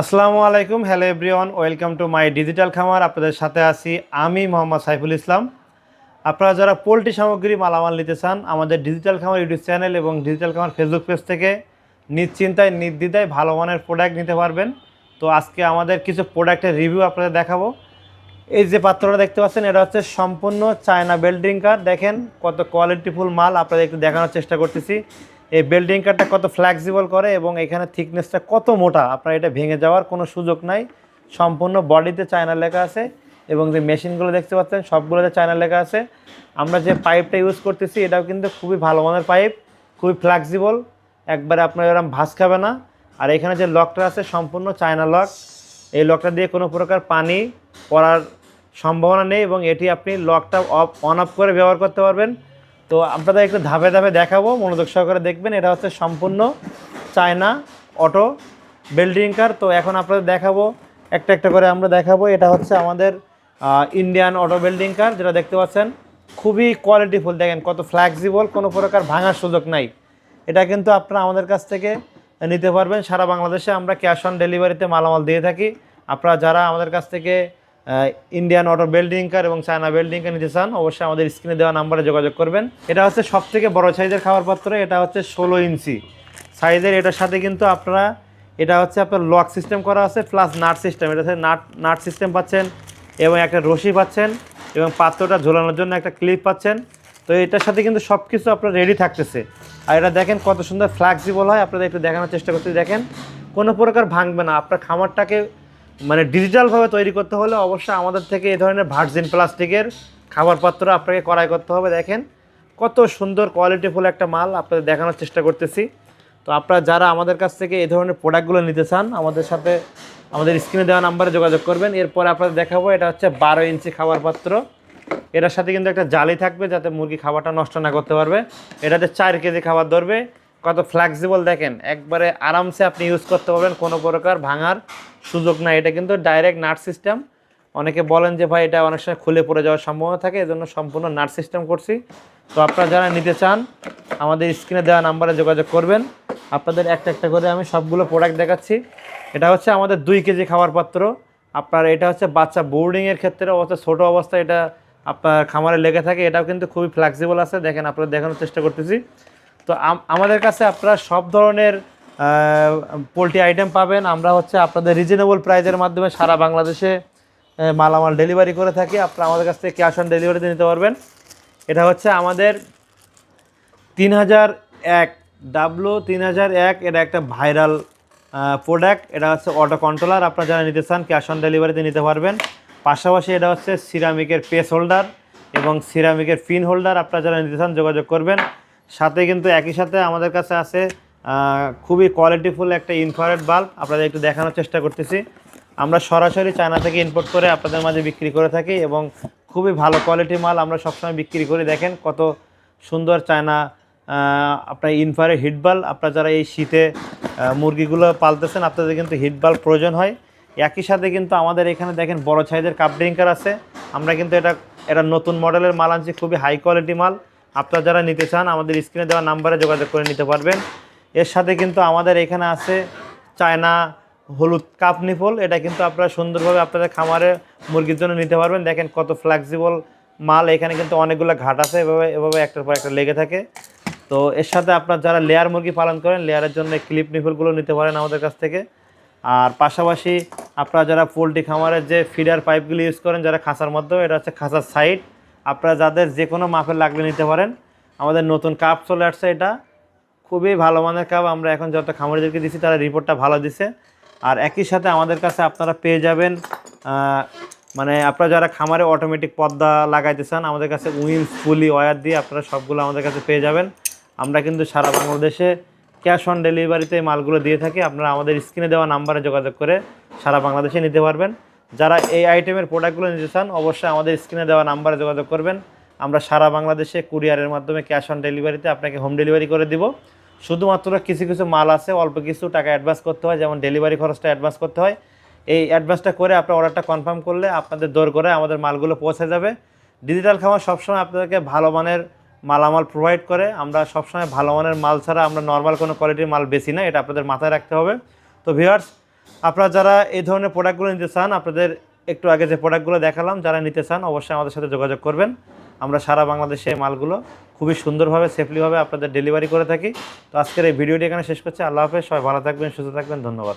আসসালামু আলাইকুম, hello everyone, welcome to my digital খামার। আপনাদের সাথে আছি আমি মোহাম্মদ সাইফুল ইসলাম। আপনারা যারা পোলট্রি সামগ্রী মালামাল নিতে চান, আমাদের ডিজিটাল খামার ইউটিউব চ্যানেল এবং ডিজিটাল খামার ফেসবুক পেজ থেকে নিশ্চিন্তায়, নির্দ্বিধায় ভালো মানের প্রোডাক্ট নিতে পারবেন। তো আজকে আমাদের কিছু প্রোডাক্টের রিভিউ আপনাদের দেখাবো। এই যে পাত্রটা দেখতে পাচ্ছেন, এটা হচ্ছে সম্পূর্ণ চায়না বেল্ডিং কার দেখেন কত কোয়ালিটিফুল মাল, আপনাদের একটু দেখানোর চেষ্টা করতেছি। এই বেল্ডিং কারটা কত ফ্লেক্সিবল করে এবং এখানে থিকনেসটা কত মোটা? আপনার এটা ভেঙে যাওয়ার কোনো সুযোগ নাই। সম্পূর্ণ বডিতে চায়না লেখা আছে এবং যে মেশিনগুলো দেখতে পাচ্ছেন, সবগুলোতে চায়না লেখা আছে। আমরা যে পাইপটা ইউজ করতেছি, এটাও কিন্তু খুবই ভালো মানের পাইপ খুবই ফ্লেক্সিবল একবারে আপনার এরকম ভাস খাবে না। আর এখানে যে লকটা আছে, সম্পূর্ণ চায়না লক এই লকটা দিয়ে কোনো প্রকার পানি পড়ার সম্ভাবনা নেই এবং এটি আপনি লকটা অফ অন অফ করে ব্যবহার করতে পারবেন। তো আপনাদের একটু ধাপে ধাপে দেখাবো, মনোযোগ সহকারে দেখবেন। এটা হচ্ছে সম্পূর্ণ চায়না অটো বিল্ডিং কার। তো এখন আপনাদের দেখাবো, একটা একটা করে আমরা দেখাবো। এটা হচ্ছে আমাদের ইন্ডিয়ান অটো বিল্ডিং কার যেটা দেখতে পাচ্ছেন। খুবই কোয়ালিটিফুল দেখেন কত ফ্লেক্সিবল কোনো প্রকার ভাঙার সুযোগ নাই। এটা কিন্তু আপনারা আমাদের কাছ থেকে নিতে পারবেন। সারা বাংলাদেশে আমরা ক্যাশ অন ডেলিভারিতে মালামাল দিয়ে থাকি। আপনারা যারা আমাদের কাছ থেকে ইন্ডিয়ান অটো বেল্ডিং কার এবং চায়না বেল্ডিং কার নিতে চান, অবশ্যই আমাদের স্ক্রিনে দেওয়া নাম্বারে যোগাযোগ করবেন। এটা হচ্ছে সব থেকে বড় সাইজের খাবার পাত্র এটা হচ্ছে ষোলো ইঞ্চি। সাইজের এটার সাথে কিন্তু আপনারা, এটা হচ্ছে আপনার লক সিস্টেম করা আছে প্লাস নাট সিস্টেম এটা হচ্ছে নাট নাট সিস্টেম পাচ্ছেন এবং একটা রশি পাচ্ছেন এবং পাত্রটা ঝোলানোর জন্য একটা ক্লিপ পাচ্ছেন। তো এটার সাথে কিন্তু সব কিছু আপনার রেডি থাকতেছে। আর এটা দেখেন কত সুন্দর ফ্লেক্সিবল হয়, আপনাদের একটু দেখানোর চেষ্টা করতে দেখেন, কোনো প্রকার ভাঙবে না। আপনার খামারটাকে মানে ডিজিটালভাবে তৈরি করতে হলে অবশ্যই আমাদের থেকে এই ধরনের ভার্জিন প্লাস্টিকের খাবার পাত্র আপনাকে কড়াই করতে হবে। দেখেন কত সুন্দর কোয়ালিটিফুল একটা মাল আপনাদের দেখানোর চেষ্টা করতেছি। তো আপনারা যারা আমাদের কাছ থেকে এই ধরনের প্রোডাক্টগুলো নিতে চান, আমাদের সাথে আমাদের স্ক্রিনে দেওয়া নাম্বারে যোগাযোগ করবেন। এরপর আপনাদের দেখাবো, এটা হচ্ছে বারো ইঞ্চি খাবার পাত্র এটার সাথে কিন্তু একটা জালি থাকবে যাতে মুরগি খাবারটা নষ্ট না করতে পারবে। এটাতে চার কেজি খাবার ধরবে। কত ফ্লেক্সিবল দেখেন, একবারে আরামসে আপনি ইউজ করতে পারবেন, কোনো প্রকার ভাঙার সুযোগ নাই। এটা কিন্তু ডাইরেক্ট নাট সিস্টেম অনেকে বলেন যে, ভাই, এটা অনেক সময় খুলে পড়ে যাওয়ার সম্ভাবনা থাকে, এজন্য সম্পূর্ণ নাট সিস্টেম করছি। তো আপনারা যারা নিতে চান, আমাদের স্ক্রিনে দেওয়া নাম্বারে যোগাযোগ করবেন। আপনাদের একটা একটা করে আমি সবগুলো প্রোডাক্ট দেখাচ্ছি। এটা হচ্ছে আমাদের দুই কেজি খাবার পাত্র। আপনার এটা হচ্ছে বাচ্চা বোর্ডিংয়ের ক্ষেত্রে অবস্থা, ছোটো অবস্থায় এটা আপনার খামারে লেগে থাকে। এটাও কিন্তু খুবই ফ্লেক্সিবল আছে। দেখেন আপনারা দেখানোর চেষ্টা করতেছি। তো আম- আমাদের কাছে আপনারা সব ধরনের পোলট্রি আইটেম পাবেন। আমরা হচ্ছে আপনাদের রিজনেবল প্রাইজের মাধ্যমে সারা বাংলাদেশে মালামাল ডেলিভারি করে থাকি। আপনারা আমাদের কাছ থেকে ক্যাশ অন ডেলিভারিতে নিতে পারবেন। এটা হচ্ছে আমাদের তিন হাজার এক ডাব্লু তিন হাজার এক, এটা একটা ভাইরাল প্রোডাক্ট এটা হচ্ছে অটো কন্ট্রোলার আপনারা যারা নিতে চান ক্যাশ অন ডেলিভারিতে নিতে পারবেন। পাশাপাশি এটা হচ্ছে সিরামিকের পেস হোল্ডার এবং সিরামিকের পিন হোল্ডার আপনারা যারা নিতে চান যোগাযোগ করবেন। সাথে কিন্তু একই সাথে আমাদের কাছে আছে খুবই কোয়ালিটিফুল একটা ইনফ্রারেড বাল্ব আপনাদের একটু দেখানোর চেষ্টা করতেছি। আমরা সরাসরি চায়না থেকে ইম্পোর্ট করে আপনাদের মাঝে বিক্রি করে থাকি এবং খুবই ভালো কোয়ালিটি মাল আমরা সবসময় বিক্রি করি। দেখেন কত সুন্দর চায়না আপনার ইনফারে হিট বাল্ব আপনারা যারা এই শীতে মুরগিগুলো পালতেছেন, আপনাদের কিন্তু হিট বাল্ব প্রয়োজন হয়। একই সাথে কিন্তু আমাদের এখানে দেখেন বড় সাইজের কাপ ড্রিঙ্কার আছে। আমরা কিন্তু এটা এটা নতুন মডেলের মাল আনছি, খুবই হাই কোয়ালিটি মাল। আপনারা যারা নিতে চান, আমাদের স্ক্রিনে দেওয়া নাম্বারে যোগাযোগ করে নিতে পারবেন। এর সাথে কিন্তু আমাদের এখানে আছে চায়না হলুদ কাপ নিফল। এটা কিন্তু আপনারা সুন্দরভাবে আপনাদের খামারে মুরগির জন্য নিতে পারবেন। দেখেন কত ফ্লেক্সিবল মাল। এখানে কিন্তু অনেকগুলো ঘাট আছে। এভাবে এভাবে একটার পর একটা লেগে থাকে। তো এর সাথে আপনার যারা লেয়ার মুরগি পালন করেন লেয়ারের জন্য ক্লিপ নিফলগুলো নিতে পারেন আমাদের কাছ থেকে। আর পাশাপাশি আপনারা যারা পোলট্রি খামারের যে ফিডার পাইপগুলো ইউজ করেন, যারা খাঁচার মধ্যে এটা হচ্ছে খাঁচার সাইড আপনারা যাদের যে কোনো মাপের লাগলে নিতে পারেন। আমাদের নতুন কাপ চলে আসছে এটা। খুবই ভালো মানের কাপ আমরা এখন যত খামারিদেরকে দিচ্ছি তারা রিপোর্টটা ভালো দিছে। আর একই সাথে আমাদের কাছে আপনারা পেয়ে যাবেন মানে আপনারা যারা খামারে অটোমেটিক পর্দা লাগাইতে চান, আমাদের কাছে উইন্স পুলি ওয়্যার দিয়ে আপনারা সবগুলো আমাদের কাছে পেয়ে যাবেন। আমরা কিন্তু সারা বাংলাদেশে ক্যাশ অন ডেলিভারিতে মালগুলো দিয়ে থাকি। আপনারা আমাদের স্ক্রিনে দেওয়া নাম্বারে যোগাযোগ করে সারা বাংলাদেশে নিতে পারবেন। যারা এই আইটেমের প্রোডাক্টগুলো নিতে চান, অবশ্যই আমাদের স্ক্রিনে দেওয়া নাম্বারে যোগাযোগ করবেন। আমরা সারা বাংলাদেশে কুরিয়ারের মাধ্যমে ক্যাশ অন ডেলিভারিতে আপনাকে হোম ডেলিভারি করে দিব। শুধুমাত্র কিছু কিছু মাল আছে, অল্প কিছু টাকা অ্যাডভান্স করতে হয়, যেমন ডেলিভারি খরচটা অ্যাডভান্স করতে হয়। এই অ্যাডভান্সটা করে আপনার অর্ডারটা কনফার্ম করলে আপনাদের দৌড় করে আমাদের মালগুলো পৌঁছে যাবে। ডিজিটাল খামার সবসময় আপনাদেরকে ভালো মানের মালামাল প্রোভাইড করে। আমরা সবসময় ভালো মানের মাল ছাড়া আমরা নর্মাল কোনো কোয়ালিটির মাল বেশি না, এটা আপনাদের মাথায় রাখতে হবে। তো ভিউয়ার্স আপনারা যারা এই ধরনের প্রোডাক্টগুলো নিতে চান, আপনাদের একটু আগে যে প্রোডাক্টগুলো দেখালাম, যারা নিতে চান, অবশ্যই আমাদের সাথে যোগাযোগ করবেন। আমরা সারা বাংলাদেশে মালগুলো খুবই সুন্দরভাবে সেফলিভাবে আপনাদের ডেলিভারি করে থাকি। তো আজকের এই ভিডিওটি এখানে শেষ করছি। আল্লাহ হাফেজ, সবাই ভালো থাকবেন, সুস্থ থাকবেন, ধন্যবাদ।